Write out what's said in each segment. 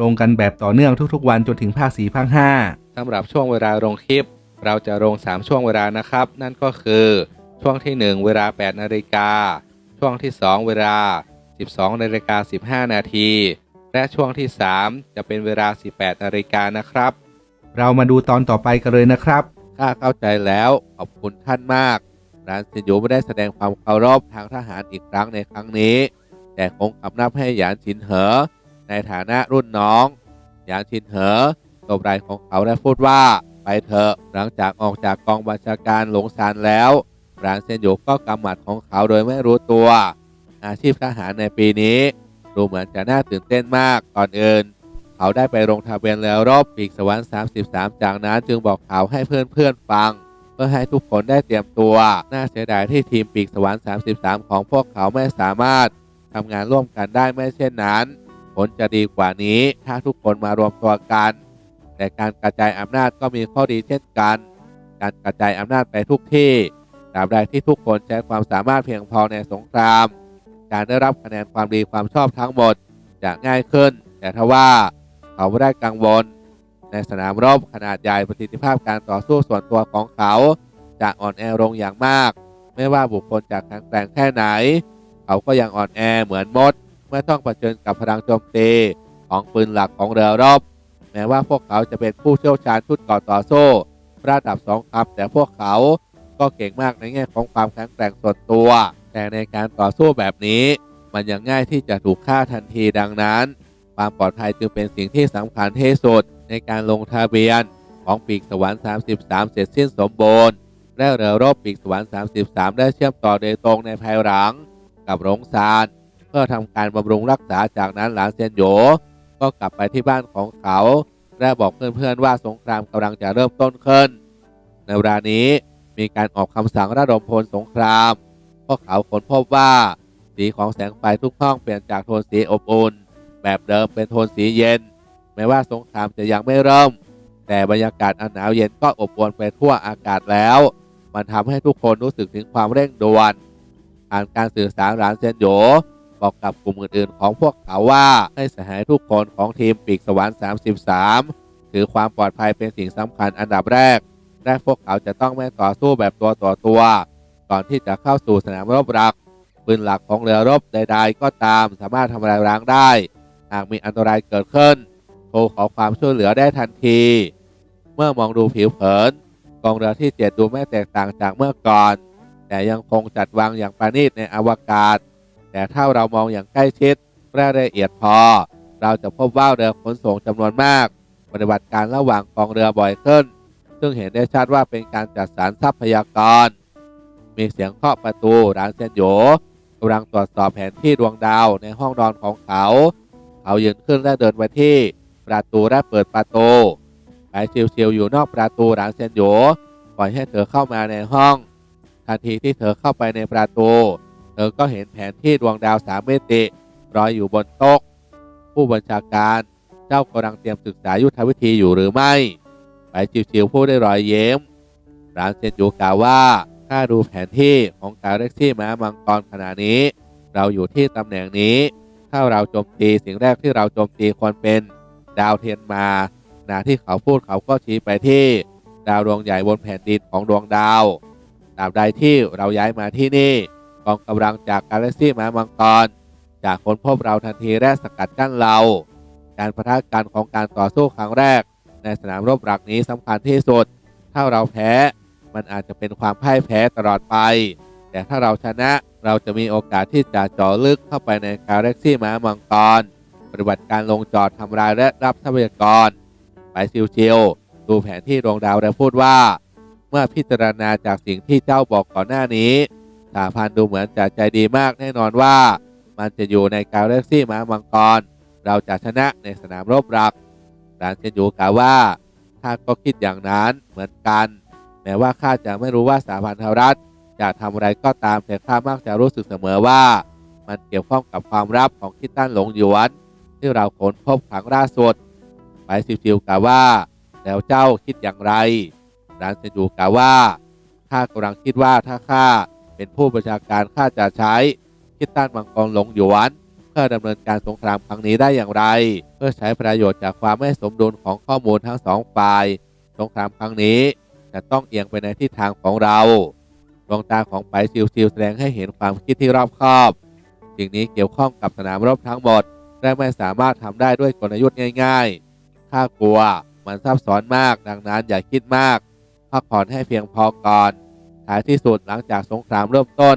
ลงกันแบบต่อเนื่องทุกๆ วันจนถึงภาค4ภาค5สำหรับช่วงเวลาลงคลิป เราจะลง 3 ช่วงเวลานะครับ นั่นก็คือช่วงที่ 1 เวลา 8 นาฬิกา ช่วงที่ 2 เวลา 12 นาฬิกา 15 นาที และช่วงที่ 3 จะเป็นเวลา 18 นาฬิกานะครับ เรามาดูตอนต่อไปกันเลยนะครับข้าเข้าใจแล้วขอบคุณท่านมากร้านเซนโยไม่ได้แสดงความเคารพทางทหารอีกครั้งในครั้งนี้ แต่คงคำนับให้หยานชินเหอ ในฐานะรุ่นน้องหยานชินเหอตบไหล่ของเขาและพูดว่าไปเถอะหลังจากออกจากกองบัญชาการหลงซานแล้วร้านเซนโยก็กำหมัดของเขาโดยไม่รู้ตัว อาชีพทหารในปีนี้ ดูเหมือนจะน่าตื่นเต้นมากก่อนอื่น เขาได้ไปลงทะเบียนแล้วรอบปีกสวรรค์ 33 จากนั้นจึงบอกข่าวให้เพื่อนๆฟัง เพื่อให้ทุกคนได้เตรียมตัว น่าเสียดายที่ทีมปีกสวรรค์ 33 ของพวกเขาไม่สามารถทำงานร่วมกันได้ไม่เช่นนั้น ลจะดีกว่านี้ ถ้าทุกคนมารวมตัวกัน แต่การกระจายอำนาจก็มีข้อดีเช่นกัน การกระจายอำนาจไปทุกที่ตราบใดที่ทุกคนใช้ความสามารถเพียงพอในสงคราม การได้รับคะแนนความดีความชอบทั้งหมดจะง่ายขึ้น แต่ทว่าเขาไม่ได้กังวล ในสนามรบขนาดใหญ่ประสิทธิภาพการต่อสู้ส่วนตัวของเขา จะอ่อนแอลงอย่างมาก ไม่ว่าบุคคลจะแข็งแกร่งแค่ไหน เขาก็ยังอ่อนแอเหมือนมด เมื่อต้องเผชิญกับพลังโจมตีของปืนหลักของเรือรบ แม้ว่าพวกเขาจะเป็นผู้เชี่ยวชาญชุดก่อต่อสู้ระดับสองครับแต่พวกเขาก็เก่งมากในแง่ของความแข็งแกร่งส่วนตัว แต่ในการต่อสู้แบบนี้ มันยังง่ายที่จะถูกฆ่าทันทีดังนั้น ความปลอดภัยจึงเป็นสิ่งที่สำคัญที่สุดในการลงทะเบียนของปีกสวรรค์33 เสร็จสิ้นสมบูรณ์และเรือรบปีกสวรรค์33 ได้เชื่อมต่อโดยตรงในภายหลัง กับโรงซาน เพื่อทำการบำรุงรักษาจากนั้นหลานเซียนโยก็กลับไปที่บ้านของเขา และบอกเพื่อนๆว่าสงครามกำลังจะเริ่มต้นขึ้น ในเวลานี้มีการออกคำสั่งระดมพลสงครามพวกเขาค้นพบว่าสีของแสงไฟทุกห้องเปลี่ยนจากโทนสีอบอุ่นแบบเดิมเป็นโทนสีเย็น แม้ว่าสงครามจะยังไม่เริ่ม แต่บรรยากาศอันหนาวเย็นก็อบอวลไปทั่วอากาศแล้ว มันทำให้ทุกคนรู้สึกถึงความเร่งด่วนผ่านการสื่อสารหลานเซนโย บอกกับกลุ่มอื่นๆ ของพวกเขาว่าให้สหายทุกคนของทีมปีกสวรรค์ 33 ถือความปลอดภัยเป็นสิ่งสำคัญอันดับแรก และพวกเขาจะต้องไม่ต่อสู้แบบตัวต่อตัว ก่อนที่จะเข้าสู่สนามรบหลักปืนหลักของเรือรบใดๆ ก็ตามสามารถทำลายล้างได้ หากมีอันตรายเกิดขึ้นโทรขอความช่วยเหลือได้ทันที เมื่อมองดูผิวเผินกองเรือที่เจ็ดดูไม่แตกต่างจากเมื่อก่อน แต่ยังคงจัดวางอย่างประณีตในอวกาศ แต่ถ้าเรามองอย่างใกล้ชิดและละเอียดพอ เราจะพบว่าเรือขนส่งจำนวนมาก ปฏิบัติการระหว่างกองเรือบ่อยขึ้น ซึ่งเห็นได้ชัดว่าเป็นการจัดสรรทรัพยากร มีเสียงเคาะประตูร้านเซนโยกำลังตรวจสอบแผนที่ดวงดาวในห้องนอนของเขา เขายืนขึ้นและเดินไปที่ประตูและเปิดประตูไปชิวๆอยู่นอกประตูร้านเซนโยปล่อยให้เธอเข้ามาในห้อง ทันทีที่เธอเข้าไปในประตู เธอก็เห็นแผนที่ดวงดาวสามมิติรอยอยู่บนโต๊ะผู้บัญชาการเจ้ากำลังเตรียมศึกษายุทธวิธีอยู่หรือไม่ ไปชิวๆพูดได้รอยเย้มร้านเซนโยกล่าวว่า ถ้าดูแผนที่ของกาแล็กซี่ม้ามังกรขณะนี้ เราอยู่ที่ตำแหน่งนี้ ถ้าเราโจมตีสิ่งแรกที่เราโจมตีควรเป็นดาวเทียนมาขณะที่เขาพูดเขาก็ชี้ไปที่ ดาวดวงใหญ่บนแผ่นดินของดวงดาวตราบใดที่เราย้ายมาที่นี่ องกำลังจากกาแล็กซี่ม้ามังกรจากคนพบเราทันทีและสกัดกั้นเรา การประทะกันของการต่อสู้ครั้งแรก ในสนามรบหลักนี้สำคัญที่สุด ถ้าเราแพ้ มันอาจจะเป็นความพ่ายแพ้ตลอดไป แต่ถ้าเราชนะเราจะมีโอกาสที่จะเจาะลึกเข้าไปในกาแล็กซี่ม้ามังกรปฏิบัติการลงจอดทำลายและรับทรัพยากร ไปชิวๆดูแผนที่ดวงดาวและพูดว่า เมื่อพิจารณาจากสิ่งที่เจ้าบอกก่อนหน้านี้ สาพันดูเหมือนจะใจดีมากแน่นอนว่า มันจะอยู่ในกาแล็กซี่ม้ามังกร เราจะชนะในสนามรบหลักหลานเซนยูกล่าวว่าข้าก็คิดอย่างนั้นเหมือนกัน แม้ว่าข้าจะไม่รู้ว่าสาพันธรัฐจะทำอะไรก็ตามแต่ข้ามักจะรู้สึกเสมอว่า มันเกี่ยวข้องกับความลับของคิดตั้นหลงหยวน ที่เราค้นพบครั้งล่าสุดไปซิวกล่าวว่า แล้วเจ้าคิดอย่างไรหลานเซนยูกล่าวว่าข้ากำลังคิดว่าถ้าข้า เป็นผู้บัญชาการข้าจะใช้คิดตั้นมังกรหลงหยวนเพื่อดำเนินการสงครามครั้งนี้ได้อย่างไร เพื่อใช้ประโยชน์จากความไม่สมดุลของข้อมูลทั้งสองฝ่าย สงครามครั้งนี้จะต้องเอียงไปในทิศทางของเราดวงตาของไปซิวซิวแสดงให้เห็นความคิดที่รอบคอบ สิ่งนี้เกี่ยวข้องกับสนามรบทั้งหมด และไม่สามารถทำได้ด้วยกลยุทธ์ง่ายๆ ข้ากลัวมันซับซ้อนมาก ดังนั้นอย่าคิดมาก พักผ่อนให้เพียงพอก่อน ท้ายที่สุดหลังจากสงครามเริ่มต้น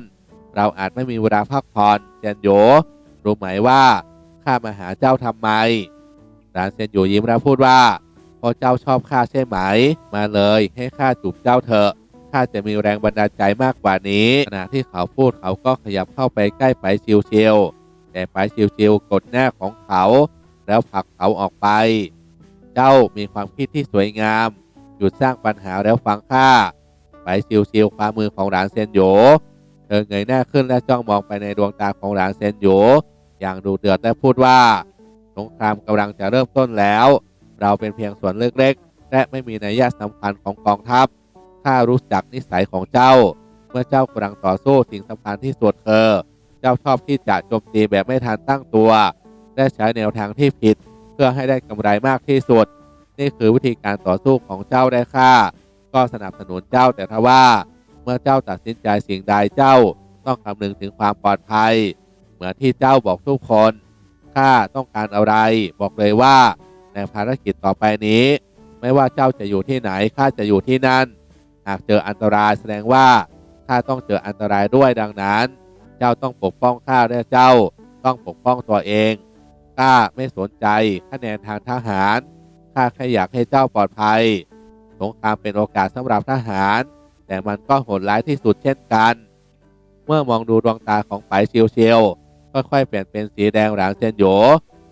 เราอาจไม่มีเวลาพักผ่อนเจนโยรู้ไหมว่าข้ามาหาเจ้าทำไมหลานเซนอยู่ยิ้มแล้วพูดว่าเพราะเจ้าชอบข้าใช่ไหม มาเลยให้ข้าจูบเจ้าเถอะข้าจะมีแรงบันดาลใจมากกว่านี้ขณะที่เขาพูดเขาก็ขยับเข้าไปใกล้ไปชิวเชิวแต่ไปชิวเชิวกดหน้าของเขา แล้วผลักเขาออกไป เจ้ามีความคิดที่สวยงาม หยุดสร้างปัญหาแล้วฟังข้า ไปชิวๆคว้ามือของหลานเซนโยเธอเงยหน้าขึ้นและจ้องมองไปในดวงตาของหลานเซนโยอย่างดูเดือดและพูดว่าสงครามกำลังจะเริ่มต้นแล้ว เราเป็นเพียงส่วนเล็กๆ และไม่มีนัยยะสำคัญของกองทัพข้ารู้จักนิสัยของเจ้า เมื่อเจ้ากำลังต่อสู้สิ่งสำคัญที่สุดคือเจ้าชอบที่จะโจมตีแบบไม่ทันตั้งตัว และใช้แนวทางที่ผิด เพื่อให้ได้กำไรมากที่สุด นี่คือวิธีการต่อสู้ของเจ้าได้ค่า ก็สนับสนุนเจ้าแต่ทว่าเมื่อเจ้าตัดสินใจสิ่งใดเจ้าต้องคำนึงถึงความปลอดภัย เหมือนที่เจ้าบอกทุกคนข้าต้องการอะไร บอกเลยว่าในภารกิจต่อไปนี้ ไม่ว่าเจ้าจะอยู่ที่ไหนข้าจะอยู่ที่นั่น หากเจออันตรายแสดงว่าข้าต้องเจออันตรายด้วยดังนั้น เจ้าต้องปกป้องข้าและเจ้าต้องปกป้องตัวเองข้าไม่สนใจคะแนนทางทหารข้าแค่อยากให้เจ้าปลอดภัย งครามเป็นโอกาสสำหรับทหาร แต่มันก็โหดร้ายที่สุดเช่นกัน เมื่อมองดูดวงตาของไปเชียวเชียวๆค่อยๆเปลี่ยนเป็นสีแดงหลางเซนโย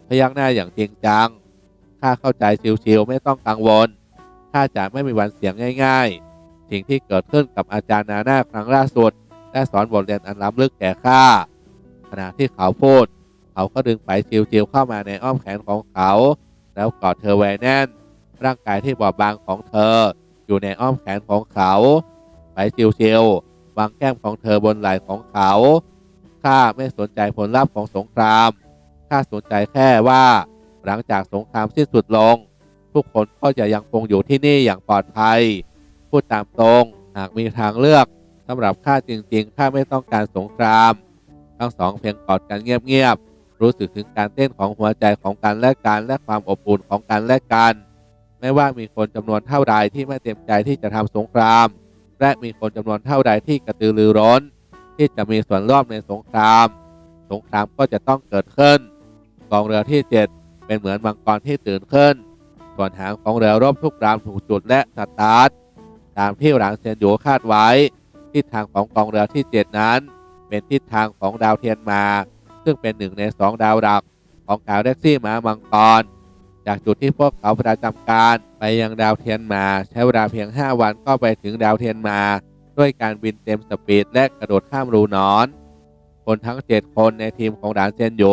พยักหน้าอย่างจริงจังข้าเข้าใจเชิวๆไม่ต้องกังวลข้าจะไม่มีวันเสียงง่าย ๆ สิ่งที่เกิดขึ้นกับอาจารย์นาหน้าครั้งล่าสุดได้สอนบทเรียนอันล้ำลึกแก่ข้าขณะที่เขาพูด เขาก็ดึงไปชิวๆเข้ามาในอ้อมแขนของเขา แล้วกอดเธอไว้แน่น ร่างกายที่บอบบางของเธอ อยู่ในอ้อมแขนของเขาไปชิวๆวางแก้มของเธอบนไหล่ของเขาข้าไม่สนใจผลลัพธ์ของสงครามข้าสนใจแค่ว่า หลังจากสงครามสิ้นสุดลง ทุกคนก็จะยังคงอยู่ที่นี่อย่างปลอดภัย พูดตามตรงหากมีทางเลือกสำหรับข้าจริงๆข้าไม่ต้องการสงคราม ทั้งสองเพียงกอดกันเงียบๆรู้สึกถึงการเต้นของหัวใจของกันและกันและความอบอุ่นของกันและกัน ไม่ว่ามีคนจำนวนเท่าใดที่ไม่เต็มใจที่จะทำสงคราม และมีคนจำนวนเท่าใดที่กระตือรือร้น ที่จะมีส่วนร่วมในสงคราม สงครามก็จะต้องเกิดขึ้น กองเรือที่ 7 เป็นเหมือนมังกรที่ตื่นขึ้น ส่วนหางของเรือรบทุกลำถูกจุดและสตาร์ทตามที่หลังเซียนโยคาดไว้ ทิศทางของกองเรือที่ 7 นั้น เป็นทิศทางของดาวเทียนมา ซึ่งเป็นหนึ่งในสองดาวหลักของกาแล็กซี่หมามังกร จากจุดที่พวกเขาประจำการไปยังดาวเทียนมา ใช้เวลาเพียง 5 วันก็ไปถึงดาวเทียนมา ด้วยการบินเต็มสปีดและกระโดดข้ามรูนอน คนทั้ง 7 คนในทีมของด่านเซียนโย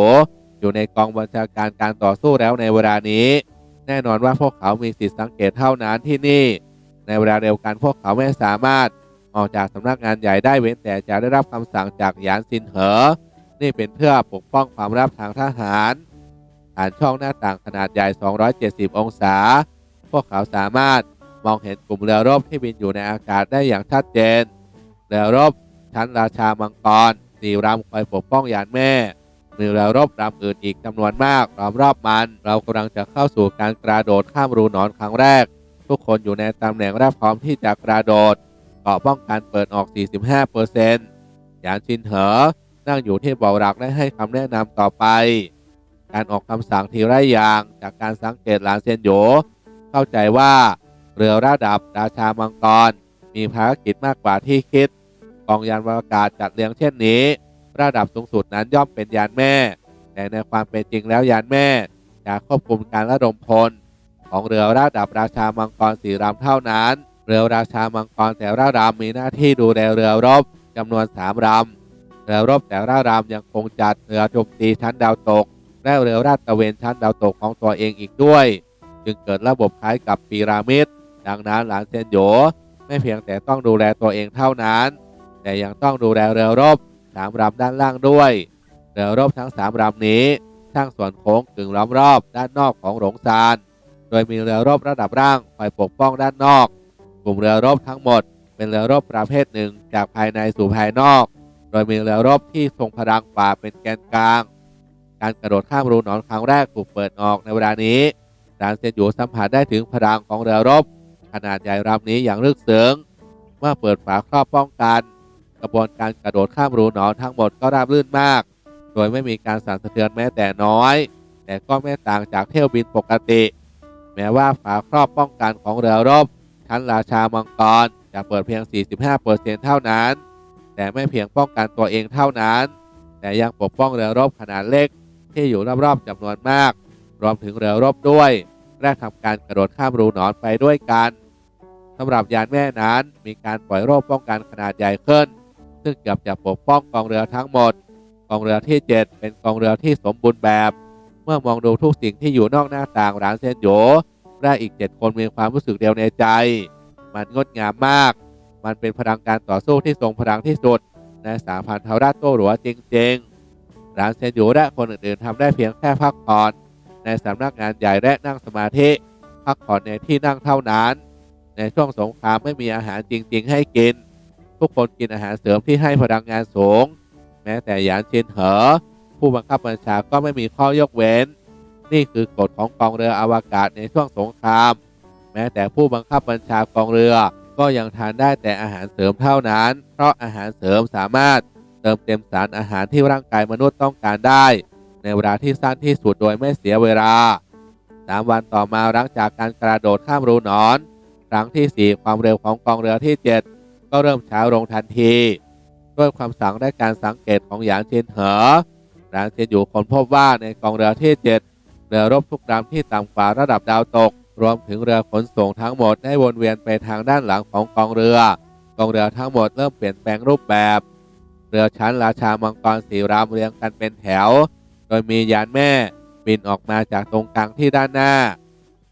อยู่ในกองบัญชาการการต่อสู้แล้วในเวลานี้ แน่นอนว่าพวกเขามีสิทธิสังเกตเท่านั้นที่นี่ ในเวลาเดียวกันพวกเขาไม่สามารถออกจากสำนักงานใหญ่ได้เว้นแต่จะได้รับคำสั่งจากหยานซินเหอ นี่เป็นเพื่อปกป้องความลับทางทหาร ผ่านช่องหน้าต่างขนาดใหญ่ 270 องศา พวกเขาสามารถมองเห็นกลุ่มเรือรบที่บินอยู่ในอากาศได้อย่างชัดเจน เรือรบชั้นราชามังกรสี่ลำคอยปกป้องยานแม่ มีเรือรบลำอื่นอีกจำนวนมากล้อมรอบมัน เรากำลังจะเข้าสู่การกระโดดข้ามรูหนอนครั้งแรก ทุกคนอยู่ในตำแหน่งและพร้อมที่จะกระโดดเกาะป้องกันเปิดออก 45%ยานชินเหอ นั่งอยู่ที่เบาะหลักและให้คำแนะนำต่อไป การออกคำสั่งทีไรอย่าง จากการสังเกตหลานเซียนโหยเข้าใจว่าเรือระดับราชามังกร มีภารกิจมากกว่าที่คิดกองยานอวกาศจัดเรียงเช่นนี้ ระดับสูงสุดนั้นย่อมเป็นยานแม่ แต่ในความเป็นจริงแล้วยานแม่จะควบคุมการระดมพล ของเรือระดับราชามังกรสี่ลำเท่านั้น เรือราชามังกรแต่ละลำมีหน้าที่ดูแลเรือรบจำนวนสามลำเรือรบแต่ละลำยังคงจัดเรือโจมตีชั้นดาวตก และเรือราดตระเวนชั้นดาวตกของตัวเองอีกด้วย จึงเกิดระบบคล้ายกับพีระมิดดังนั้นหลานเซนโยไม่เพียงแต่ต้องดูแลตัวเองเท่านั้น แต่ยังต้องดูแลเรือรบสามลำด้านล่างด้วยเรือรบทั้งสามลำนี้สร้างส่วนโค้งกึ่งล้อมรอบด้านนอกของหลงซาน โดยมีเรือรบระดับล่างคอยปกป้องด้านนอก กลุ่มเรือรบทั้งหมด เป็นเรือรบประเภทหนึ่งจากภายในสู่ภายนอก โดยมีเรือรบที่ทรงพลังกว่าเป็นแกนกลาง การกระโดดข้ามรูหนอนครั้งแรกถูกเปิดออกในเวลานี้ดานเซนอยู่สัมผัสได้ถึงพลังของเรือรบ ขนาดใหญ่ลำนี้อย่างลึกซึ้งเมื่อเปิดฝาครอบป้องกัน กระบวนการกระโดดข้ามรูหนอนทั้งหมดก็ราบรื่นมาก โดยไม่มีการสั่นสะเทือนแม้แต่น้อย แต่ก็ไม่ต่างจากเที่ยวบินปกติ แม้ว่าฝาครอบป้องกันของเรือรบ ชั้นราชามังกรจะเปิดเพียง 45%เท่านั้น แต่ไม่เพียงป้องกันตัวเองเท่านั้น แต่ยังปกป้องเรือรบขนาดเล็ก ที่อยู่รอบๆจำนวนมาก รวมถึงเรือรบด้วยและทำการกระโดดข้ามรูหนอนไปด้วยกันสำหรับยานแม่นั้นมีการปล่อยโรคป้องกันขนาดใหญ่ขึ้น ซึ่งเกือบจะปกป้องกองเรือทั้งหมด กองเรือที่ 7 เป็นกองเรือที่สมบูรณ์แบบ เมื่อมองดูทุกสิ่งที่อยู่นอกหน้าต่างร้านเซนโยและอีก 7 คนมีความรู้สึกเดียวในใจ มันงดงามมาก มันเป็นพลังการต่อสู้ที่ทรงพลังที่สุดในสามพันเทาราโตหรัวจริง ๆ ร้านเซนโยและคนอื่นๆทำได้เพียงแค่พักผ่อนในสำนักงานใหญ่และนั่งสมาธิพักผ่อนในที่นั่งเท่านั้น ในช่วงสงครามไม่มีอาหารจริง ๆ ให้กิน ทุกคนกินอาหารเสริมที่ให้พลังงานสูง แม้แต่หยานชินเหอ ผู้บังคับบัญชาก็ไม่มีข้อยกเว้น นี่คือกฎของกองเรืออวกาศในช่วงสงคราม แม้แต่ผู้บังคับบัญชากองเรือก็ยังทานได้แต่อาหารเสริมเท่านั้น เพราะอาหารเสริมสามารถ เติมเต็มสารอาหารที่ร่างกายมนุษย์ต้องการได้ ในเวลาที่สั้นที่สุดโดยไม่เสียเวลาสามวันต่อมาหลังจากการกระโดดข้ามรูนอน ครั้งที่ 4 ความเร็วของกองเรือที่ 7 ก็เริ่มช้าลงทันที ด้วยความสั่งและการสังเกตของหยางเชียนเหอหยางเชียนอยู่คนพบว่าในกองเรือที่ 7 เรือรบทุกลำที่ต่ำกว่าระดับดาวตก รวมถึงเรือขนส่งทั้งหมดได้วนเวียนไปทางด้านหลังของกองเรือ กองเรือทั้งหมดเริ่มเปลี่ยนแปลงรูปแบบ เรือชั้นราชามังกรสีรำเรียงกันเป็นแถว โดยมียานแม่บินออกมาจากตรงกลางที่ด้านหน้า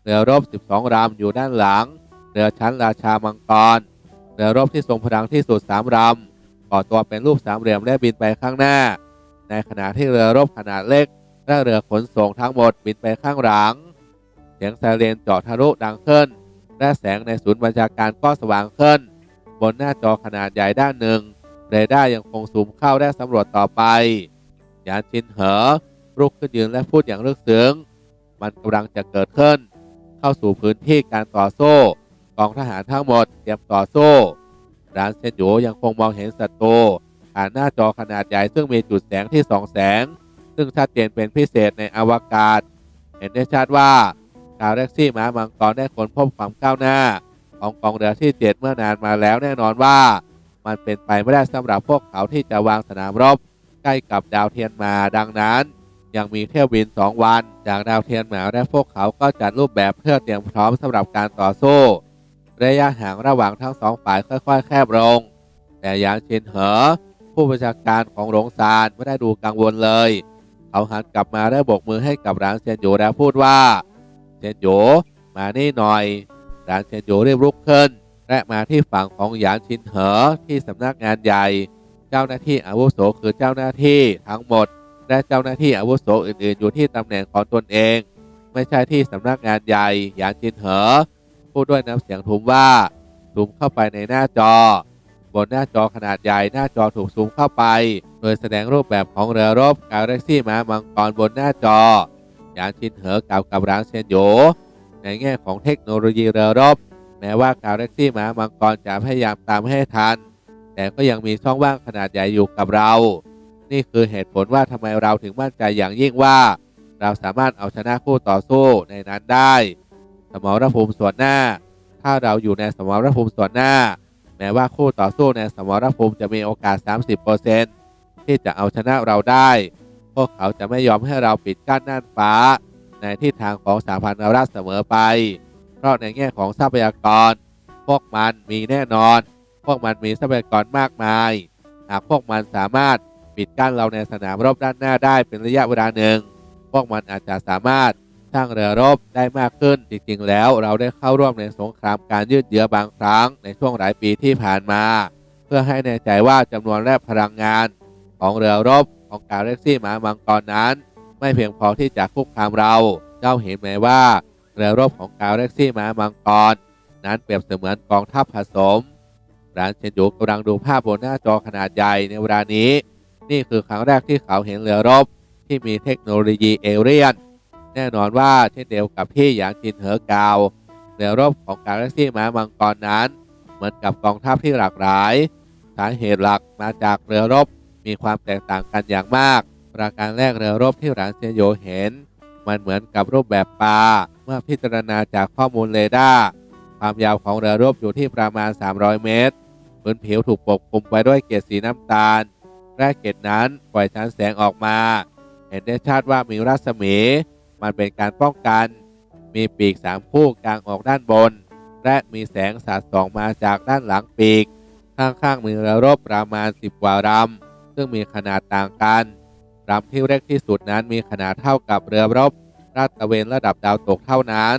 เรือรบ 12ลำอยู่ด้านหลัง เรือชั้นราชามังกร เรือรบที่ทรงพลังที่สุดสามลำก่อตัวเป็นรูปสามเหลี่ยมและบินไปข้างหน้า ในขณะที่เรือรบขนาดเล็กและเรือขนส่งทั้งหมดบินไปข้างหลัง เสียงไซเรนเจาะทะลุดังขึ้น และแสงในศูนย์บัญชาการก็สว่างขึ้น บนหน้าจอขนาดใหญ่ด้านหนึ่ง เรดาร์ยังคงซูมเข้าและสำรวจต่อไป ยานชินเหอลุกขึ้นยืนและพูดอย่างลึกซึ้ง มันกำลังจะเกิดขึ้น เข้าสู่พื้นที่การต่อสู้กองทหารทั้งหมดเตรียมต่อสู้ร้านเซนโยยังคงมองเห็นศัตรูผ่านหน้าจอขนาดใหญ่ซึ่งมีจุดแสงที่สองแสง ซึ่งชัดเจนเป็นพิเศษในอวกาศ เห็นได้ชัดว่ากาแล็กซี่ม้ามังกรได้ค้นพบความก้าวหน้า ของกองเรือที่7เมื่อนานมาแล้วแน่นอนว่า มันเป็นไปไม่ได้สำหรับพวกเขาที่จะวางสนามรบใกล้กับดาวเทียนมาดังนั้น ยังมีเที่ยวบิน 2 วัน จากดาวเทียนหมาและพวกเขาก็จัดรูปแบบเพื่อเตรียมพร้อมสำหรับการต่อสู้ ระยะห่างระหว่างทั้งสองฝ่ายค่อย ๆ แคบลง แต่หยางชินเหอ ผู้บัญชาการของหลงซานไม่ได้ดูกังวลเลย เขาหันกลับมาและโบกมือให้กับร้านเซียนโยแล้วพูดว่าเซียนโยมานี่หน่อยร้านเซียนโยรีบลุกขึ้น และมาที่ฝั่งของหยางชินเหอที่สำนักงานใหญ่ เจ้าหน้าที่อาวุโสคือเจ้าหน้าที่ทั้งหมด และเจ้าหน้าที่อาวุโสอื่นๆ อยู่ที่ตำแหน่งของตนเอง ไม่ใช่ที่สำนักงานใหญ่หยางจินเหอพูดด้วยน้ำเสียงทุ้มว่าซูมเข้าไปในหน้าจอ บนหน้าจอขนาดใหญ่หน้าจอถูกซูมเข้าไป โดยแสดงรูปแบบของเรือรบกาแล็กซี่ม้ามังกรบนหน้าจอหยางจินเหอกล่าวกับร้างเซนโยในแง่ของเทคโนโลยีเรือรบ แม้ว่ากาแล็กซี่มามังกรจะพยายามตามให้ทัน แต่ก็ยังมีช่องว่างขนาดใหญ่อยู่กับเรา นี่คือเหตุผลว่าทำไมเราถึงมั่นใจอย่างยิ่งว่า เราสามารถเอาชนะคู่ต่อสู้ในนั้นได้ สมรภูมิส่วนหน้า ถ้าเราอยู่ในสมรภูมิส่วนหน้า แม้ว่าคู่ต่อสู้ในสมรภูมิจะมีโอกาส 30%ที่จะเอาชนะเราได้ พวกเขาจะไม่ยอมให้เราปิดกั้นน่านฟ้า ในทิศทางของสหพันธรัฐเสมอไป ราะในแง่ของทรัพยากร พวกมันมีแน่นอน พวกมันมีทรัพยากรมากมาย หากพวกมันสามารถปิดกั้นเราในสนามรบด้านหน้าได้เป็นระยะเวลาหนึ่ง พวกมันอาจจะสามารถสร้างเรือรบได้มากขึ้น จริงๆ แล้วเราได้เข้าร่วมในสงครามการยืดเยื้อบางครั้งในช่วงหลายปีที่ผ่านมา เพื่อให้แน่ใจว่าจำนวนและพลังงานของเรือรบของกาแล็กซี่หมามังกรนั้น ไม่เพียงพอที่จะคุกคามเรา เจ้าเห็นไหมว่า เรือรบของกาแล็กซี่หมามังกร นั้นเปรียบเสมือนกองทัพผสมร้านเชนยูกำลังดูภาพบนหน้าจอขนาดใหญ่ในเวลานี้ นี่คือครั้งแรกที่เขาเห็นเรือรบที่มีเทคโนโลยีเอเรียน แน่นอนว่าเช่นเดียวกับที่หยานจินเหอกาวเรือรบของกาแล็กซี่หมามังกรนั้น เหมือนกับกองทัพที่หลากหลายสาเหตุหลักมาจากเรือรบมีความแตกต่างกันอย่างมาก ประการแรกเรือรบที่หลานเซียโยเห็น มันเหมือนกับรูปแบบปลา เมื่อพิจารณาจากข้อมูลเรดาร์ความยาวของเรือรบอยู่ที่ประมาณ 300 เมตรพื้นผิวถูกปกคลุมไปด้วยเกล็ดสีน้ำตาลและเกล็ดนั้นปล่อยชั้นแสงออกมา เห็นได้ชัดว่ามีรัศมี มันเป็นการป้องกัน มีปีกสามคู่กลางออกด้านบน และมีแสงสาดส่องมาจากด้านหลังปีก ข้างๆมีเรือรบประมาณ 10 กว่าลำซึ่งมีขนาดต่างกันลำที่เล็กที่สุดนั้นมีขนาดเท่ากับเรือรบ ลาดตระเวนระดับดาวตกเท่านั้น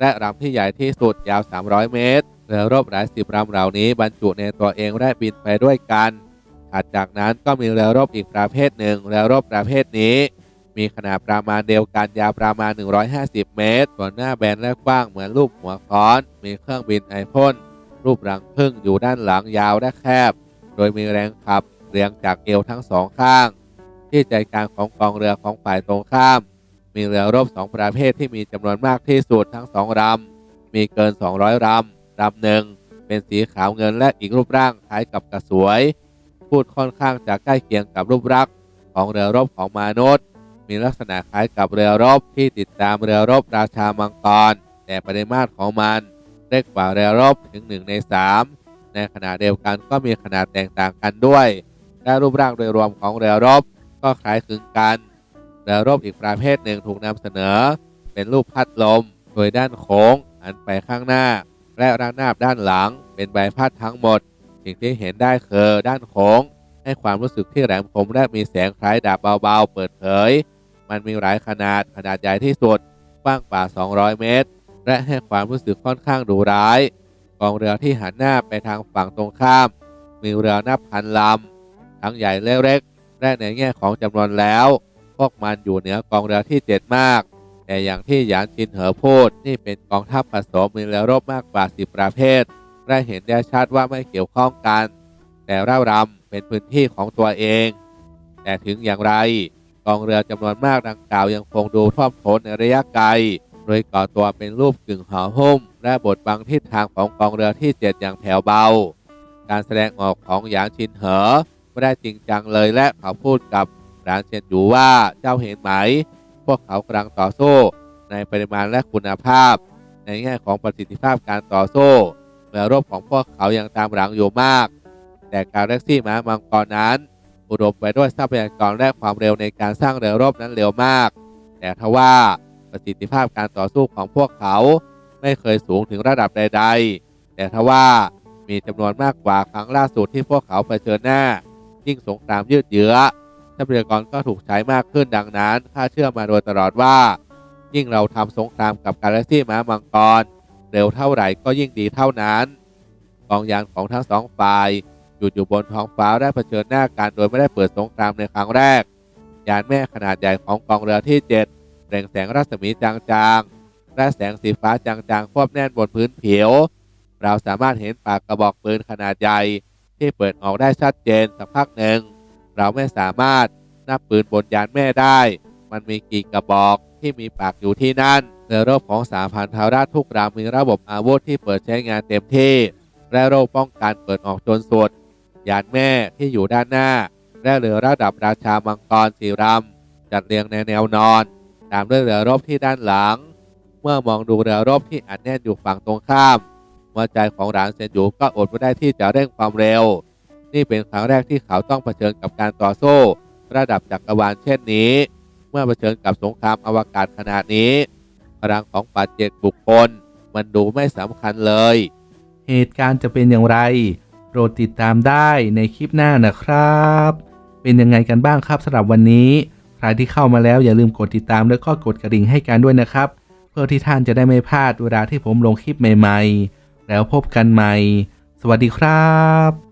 และลำที่ใหญ่ที่สุดยาว 300 เมตรเรือรบหลายสิบลำเหล่านี้บรรจุในตัวเองและบินไปด้วยกันถัดจากนั้นก็มีเรือรบอีกประเภทหนึ่งเรือรบประเภทนี้ มีขนาดประมาณเดียวกันยาวประมาณ 150 เมตรส่วนหน้าแบนและกว้างเหมือนรูปหัวค้อน มีเครื่องบินไอพ่นรูปรังผึ้งอยู่ด้านหลังยาวและแคบ โดยมีแรงขับเรียงจากเอวทั้งสองข้าง ที่ใจกลางของกองเรือของฝ่ายตรงข้าม มีเรือรบสองประเภทที่มีจำนวนมากที่สุดทั้งสองลำมีเกิน 200ลำลำหนึ่งเป็นสีขาวเงินและอีกรูปร่างคล้ายกับกระสวย พูดค่อนข้างจะใกล้เคียงกับรูปลักษณ์ของเรือรบของมนุษย์ มีลักษณะคล้ายกับเรือรบที่ติดตามเรือรบราชามังกร แต่ปริมาตรของมันเล็กกว่าเรือรบถึง1ใน3 ในขณะเดียวกันก็มีขนาดแตกต่างกันด้วย และรูปร่างโดยรวมของเรือรบก็คล้ายคลึงกัน เรือรบอีกประเภทหนึ่งถูกนำเสนอ เป็นรูปพัดลม โดยด้านโค้งหันไปข้างหน้า และระนาบด้านหลัง เป็นใบพัดทั้งหมด สิ่งที่เห็นได้คือด้านโค้ง ให้ความรู้สึกที่แหลมคมและมีแสงคล้ายดาบเบาๆ เปิดเผย มันมีหลายขนาดขนาดใหญ่ที่สุดกว้างกว่า 200 เมตร และให้ความรู้สึกค่อนข้างดุร้ายกองเรือที่หันหน้าไปทางฝั่งตรงข้าม มีเรือนับพันลำทั้งใหญ่และเล็กและในแง่ของจำนวนแล้ว วกมันอยู่เหนือกองเรือที่เจ็ดมาก แต่อย่างที่หยานชินเหอพูดนี่เป็นกองทัพผสมมีเรือรบมากกว่า 10 ประเภทและเห็นได้ชัดว่าไม่เกี่ยวข้องกัน แต่เร่ารำเป็นพื้นที่ของตัวเอง แต่ถึงอย่างไร กองเรือจำนวนมากดังกล่าวยังคงดูท่วมท้นในระยะไกล โดยก่อตัวเป็นรูปกึ่งห่อหุ้ม และบดบังทิศทางของกองเรือที่เจ็ดอย่างแผ่วเบา การแสดงออกของหยางชินเหอไม่ได้จริงจังเลยและเขาพูดกับ หลานเซียนอยู่ว่าเจ้าเห็นไหม พวกเขากำลังต่อสู้ในปริมาณและคุณภาพ ในแง่ของประสิทธิภาพการต่อสู้เรือรบของพวกเขายังตามหลังอยู่มาก แต่กาแล็กซี่ม้ามังกรนั้น อุดมไปด้วยทรัพยากรและความเร็วในการสร้างเรือรบนั้นเร็วมาก แต่ทว่าประสิทธิภาพการต่อสู้ของพวกเขาไม่เคยสูงถึงระดับใด ๆ แต่ทว่ามีจำนวนมากกว่าครั้งล่าสุดที่พวกเขาเผชิญหน้า ยิ่งสงครามยืดเยื้อ ทรัพยากรก็ถูกใช้มากขึ้นดังนั้นข้าเชื่อมาโดยตลอดว่า ยิ่งเราทำสงครามกับกาแล็กซี่ม้ามังกร เร็วเท่าไหร่ก็ยิ่งดีเท่านั้นกองยานของทั้งสองฝ่ายหยุดอยู่บนท้องฟ้าและเผชิญหน้ากันโดยไม่ได้เปิดสงครามในครั้งแรก ยานแม่ขนาดใหญ่ของกองเรือที่ 7เปล่งแสงรัศมีจางๆและแสงสีฟ้าจางๆควบแน่นบนพื้นผิวเราสามารถเห็นปากกระบอกปืนขนาดใหญ่ที่เปิดออกได้ชัดเจนสักพักหนึ่ง เราไม่สามารถนับปืนบนยานแม่ได้ มันมีกี่กระบอกที่มีปากอยู่ที่นั่นเรือรบของสาพันธาราชทุกลำมีระบบอาวุธที่เปิดใช้งานเต็มที่ และโรคป้องกันเปิดออกจนสุด ยานแม่ที่อยู่ด้านหน้า และเรือระดับราชามังกรสีรำจัดเรียงในแนวนอน ตามด้วยเรือรบที่ด้านหลัง เมื่อมองดูเรือรบที่อัดแน่นอยู่ฝั่งตรงข้ามหัวใจของหลานเซนยูก็อดไม่ได้ที่จะเร่งความเร็ว นี่เป็นครั้งแรกที่เขาต้องเผชิญกับการต่อสู้ ระดับจักรวาลเช่นนี้ เมื่อเผชิญกับสงครามอวกาศขนาดนี้ พลังของปัจเจกบุคคล มันดูไม่สำคัญเลย เหตุการณ์จะเป็นอย่างไร โปรดติดตามได้ในคลิปหน้านะครับ เป็นยังไงกันบ้างครับสำหรับวันนี้ ใครที่เข้ามาแล้วอย่าลืมกดติดตามแล้วก็กดกระดิ่งให้กันด้วยนะครับ เพื่อที่ท่านจะได้ไม่พลาดเวลาที่ผมลงคลิปใหม่ ๆ แล้วพบกันใหม่ สวัสดีครับ